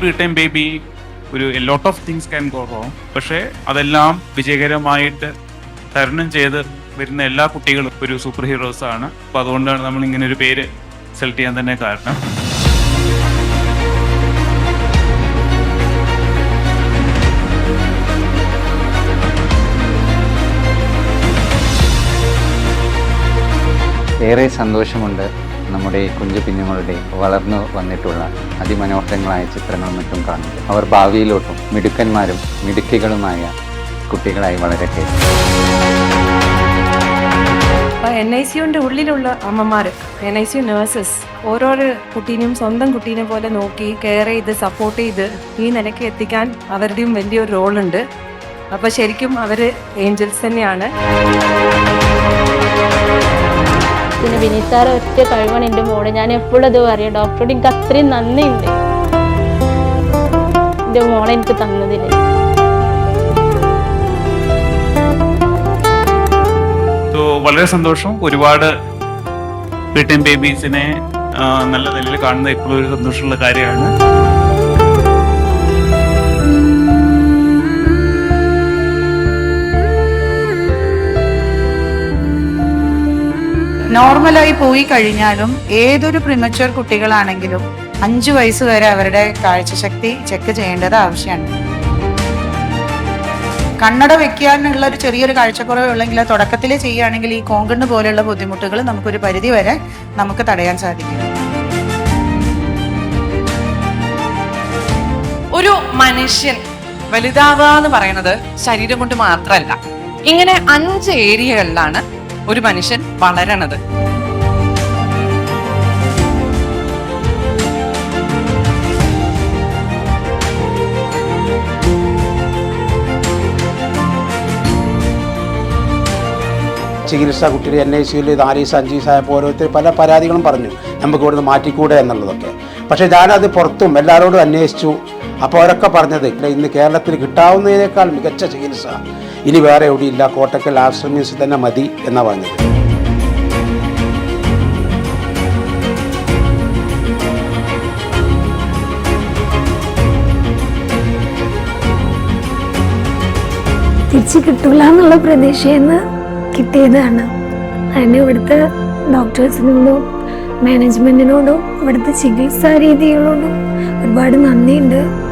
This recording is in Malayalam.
പ്രീ ടൈം ബേബി ഒരു lot of things can go wrong പക്ഷേ അതെല്ലാം വിജയകരമായിട്ട് തരണം ചെയ്ത് വരുന്ന എല്ലാ കുട്ടികളും ഒരു സൂപ്പർ ഹീറോസ് ആണ്. അപ്പോൾ അതുകൊണ്ടാണ് നമ്മൾ ഇങ്ങനെ ഒരു പേര് സെലക്ട് ചെയ്യാൻ തന്നെ കാരണം. ഏറെ സന്തോഷമുണ്ട്. നമ്മുടെ കുഞ്ചു കുഞ്ഞു കുഞ്ഞുങ്ങളുടെ വളർന്നു വന്നിട്ടുള്ള അതിമനോഹരങ്ങളായ ചിത്രങ്ങളും മറ്റും കാണും അവർ ഭാവിയിലോട്ടും മിടുക്കന്മാരും മിടുക്കികളുമായ കുട്ടികളായി വളരട്ടെ. എൻ ഐ സിയുടെ ഉള്ളിലുള്ള അമ്മമാർ എൻ ഐ സി നേഴ്സസ് ഓരോരോ കുട്ടീനെയും സ്വന്തം കുട്ടീനെ പോലെ നോക്കി കെയർ ചെയ്ത് സപ്പോർട്ട് ചെയ്ത് ഈ നിലയ്ക്ക് എത്തിക്കാൻ അവരുടെയും വലിയൊരു റോളുണ്ട് അപ്പോൾ ശരിക്കും അവർ ഏഞ്ചൽസ് തന്നെയാണ്. പിന്നെ വിനീതാറ് ഒറ്റ കഴിവാണ് എന്റെ മോൾ. ഞാൻ എപ്പോഴും അത് പറയാം ഡോക്ടറോട് എനിക്ക് അത്രയും നന്ദിയുണ്ട്. എന്റെ മോളെ എനിക്ക് തന്നതിന്. വളരെ സന്തോഷം. ഒരുപാട് ബേബീസിനെ നല്ല നിലയിൽ കാണുന്നത് എപ്പോഴും ഒരു സന്തോഷമുള്ള കാര്യമാണ്. നോർമലായി പോയി കഴിഞ്ഞാലും ഏതൊരു പ്രിമച്വർ കുട്ടികളാണെങ്കിലും അഞ്ചു വയസ്സ് വരെ അവരുടെ കാഴ്ചശക്തി ചെക്ക് ചെയ്യേണ്ടത് ആവശ്യമാണ്. കണ്ണട വെക്കാനുള്ള ഒരു ചെറിയൊരു കാഴ്ചക്കുറവ് ഉള്ളെങ്കിൽ തുടക്കത്തിൽ ചെയ്യുകയാണെങ്കിൽ ഈ കോങ്കണ്ണ് പോലെയുള്ള ബുദ്ധിമുട്ടുകൾ നമുക്കൊരു പരിധി വരെ നമുക്ക് തടയാൻ സാധിക്കും. ഒരു മനുഷ്യൻ വലുതാവുക എന്ന് പറയുന്നത് ശരീരം കൊണ്ട് മാത്രമല്ല ഇങ്ങനെ അഞ്ച് ഏരിയകളിലാണ് ഒരു മനുഷ്യൻ വളരണത്. ചികിത്സ കുട്ടിയുടെ എൻ ഐ സിയിൽ നാലീസ് അഞ്ചീസ് ആയപ്പോൾ ഓരോരുത്തർ പല പരാതികളും പറഞ്ഞു. നമുക്ക് ഇവിടുന്ന് മാറ്റിക്കൂടെ എന്നുള്ളതൊക്കെ. പക്ഷേ ഞാനത് പുറത്തും എല്ലാവരോടും അന്വേഷിച്ചു. അപ്പോൾ അവരൊക്കെ പറഞ്ഞത് "ഇല്ല, ഇന്ന് കേരളത്തിൽ കിട്ടാവുന്നതിനേക്കാൾ മികച്ച ചികിത്സ. ഇനി വേറെ എവിടെയില്ല കോട്ടക്കൽ ആശ്രമ്യസിൽ തന്നെ മതി എന്ന പറഞ്ഞത്. തിരിച്ചു കിട്ടൂല എന്നുള്ള പ്രതീക്ഷയിൽ നിന്ന് കിട്ടിയതാണ്. അതിന് ഇവിടുത്തെ ഡോക്ടേഴ്സിനോടും മാനേജ്മെന്റിനോടും ഇവിടുത്തെ ചികിത്സാ രീതികളോടും ഒരുപാട് നന്ദിയുണ്ട്.